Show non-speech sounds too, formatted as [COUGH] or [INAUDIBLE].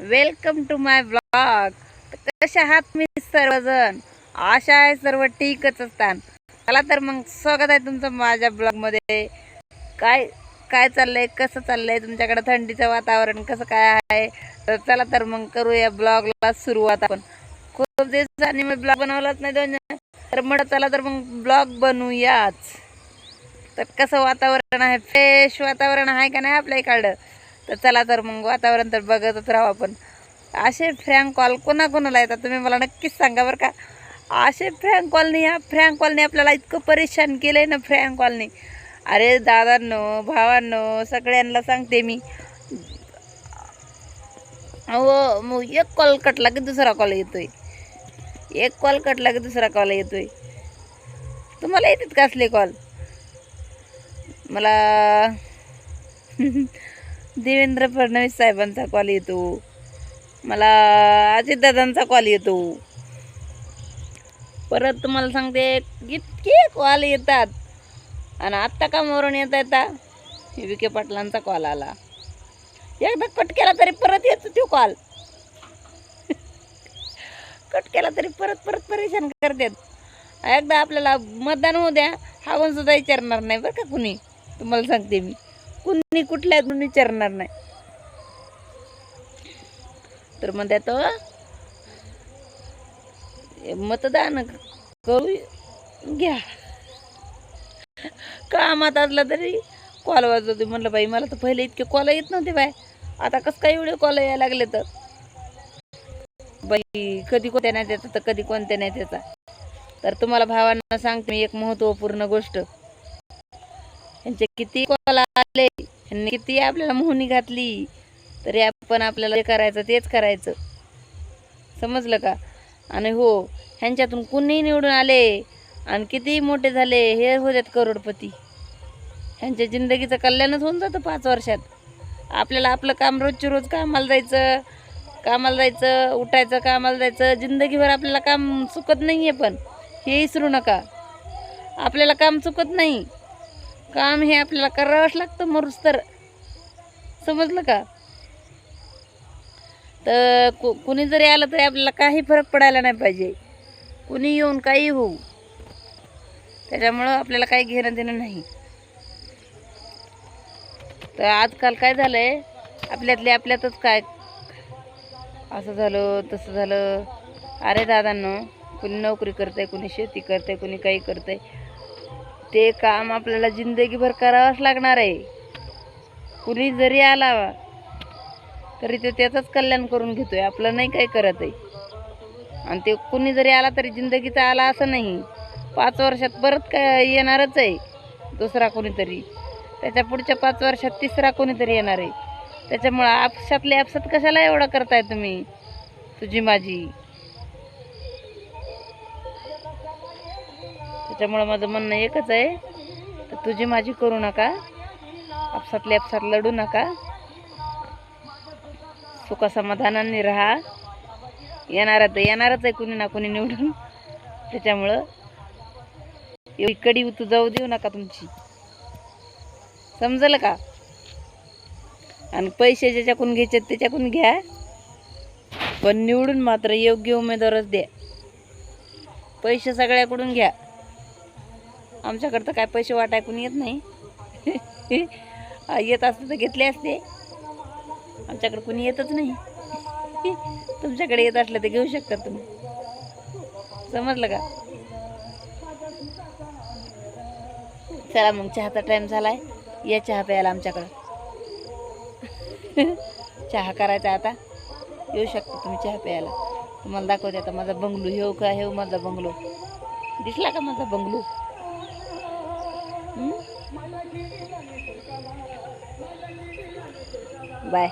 Welcome to my blog. कसे आहात मी सर्वजण? आशा आहे सर्व ठीकच असतात. चला तर मग स्वागत आहे तुमचं माझ्या ब्लॉगमध्ये. काय काय चाललंय? कसं चाललंय तुमच्याकडे थंडीचं वातावरण? कसं काय आहे? तर चला तर मग करूया ब्लॉगला सुरुवात आपण. खूप दिवसांनी मी ब्लॉग बनवलाच नाही दोन तर म्हणत चला तर मग ब्लॉग बनवूयाच तर कसं वातावरण आहे? फ्रेश वातावरण आहे का नाही आपल्या इकडं? तर चला तर मग वातावरण तर बघतच राहू आपण. असे फ्रँक कॉल कोणाकोणाला येतात तुम्ही मला नक्कीच सांगा बरं का. असे फ्रँक कॉलनी ह्या फ्रँक कॉलनी आपल्याला इतकं परेशान केलं आहे ना फ्रँक कॉलनी अरे दादांनो भावांनो सगळ्यांना सांगते मी. अहो मग एक कॉल कटला की दुसरा कॉल येतोय. एक कॉल कटला की दुसरा कॉल येतोय. तुम्हाला येतात का असले कॉल मला [LAUGHS] देवेंद्र फडणवीस साहेबांचा कॉल येतो. मला अजितदादांचा कॉल येतो. परत तुम्हाला सांगते इतके कॉल येतात. आणि आत्ता कामावरून येता येता? हे विखे पाटलांचा कॉल आला. एकदा कट केला तरी परत येतो तो कॉल कट [LAUGHS] केला तरी परत परत परेशान करतात. एकदा आपल्याला मतदान होऊ द्या. हागून सुद्धा विचारणार नाही बरं का कुणी. तुम्हाला सांगते मी. कुणी कुठल्या कुणी विचारणार नाही. तर मग त्यात मतदान करू घ्या. कामात असलं तरी कॉल वाजवते म्हणलं बाई मला तर पहिले इतके कॉल येत नव्हते बाय. आता कसं काय एवढे कॉल यायला लागले तर? बाई कधी कोणत्या नाही त्याचा तर कधी कोणत्या नाही त्याचा तर तुम्हाला भावांना सांगते मी एक महत्त्वपूर्ण गोष्ट. यांचे किती कॉल आले यांनी किती आपल्याला मोहनी घातली तरी आपण आपल्याला जे करायचं तेच करायचं. समजलं का? आणि हो ह्यांच्यातून कुणीही निवडून आले आणि किती मोठे झाले हे होत्यात करोडपती. ह्यांच्या जिंदगीचं कल्याणच होऊन जातं पाच वर्षात. आपल्याला आपलं काम रोजचे रोज कामाला जायचं कामाला जायचं उठायचं कामाला जायचं जिंदगीभर आपल्याला काम चुकत नाही आहे पण. हे विसरू नका. आपल्याला काम चुकत नाही. काम हे आपल्याला करावंच लागतं मरूस तर. समजलं का? तर कु कुणी जरी आलं तरी आपल्याला काही फरक पडायला नाही पाहिजे. कुणी येऊन काही होऊ. त्याच्यामुळं आपल्याला काही घेणं देणं नाही. तर आजकाल काय झालं आहे आपल्यातले आपल्यातच काय? असं झालं तसं झालं. अरे दादांनो कुणी नोकरी करतंय कुणी शेती करतंय कुणी काही करतंय. ते काम आपल्याला जिंदगीभर करावंच लागणार आहे. कुणी जरी आला तरी ते त्याचंच कल्याण करून घेतोय. आपलं नाही काही करत आहे. आणि ते कुणी जरी आला तरी जिंदगीचा आला असं नाही. पाच वर्षात परत काय येणारच आहे. दुसरा कोणीतरी. त्याच्या पुढच्या पाच वर्षात तिसरा कोणीतरी येणार आहे. त्याच्यामुळं आपसातले आपसात कशाला एवढं करताय तुम्ही? तुझी माझी. त्याच्यामुळं माझं म्हणणं एकच आहे तर तुझी माझी करू नका. आपसातले आपसात लढू नका. सुखसमाधानाने राहा. येणार तर येणारच आहे कुणी ना कुणी निवडून. त्याच्यामुळं एवढी कडी उतू जाऊ देऊ नका तुमची. समजलं का? आणि पैसे ज्याच्याकडून घ्यायचे त्याच्याकडून घ्या. पण निवडून मात्र योग्य उमेदवारच द्या. पैसे सगळ्याकडून घ्या. आमच्याकडं तर काय पैसे वाटाय कोणी येत नाही. [LAUGHS] येत असते तर घेतले असते. आमच्याकडे कोणी येतच नाही. [LAUGHS] तुमच्याकडे येत असलं तर घेऊ शकता तुम्ही. समजलं का? चला मग चहाचा टाईम झालाय. या चहा प्यायला आमच्याकडं. [LAUGHS] चहा करायचा आता. येऊ शकता तुम्ही चहा प्यायला. तुम्हाला दाखवते आता माझा बंगलो. हेव का हेव माझा बंगलो. दिसला का माझा बंगलो? बाय.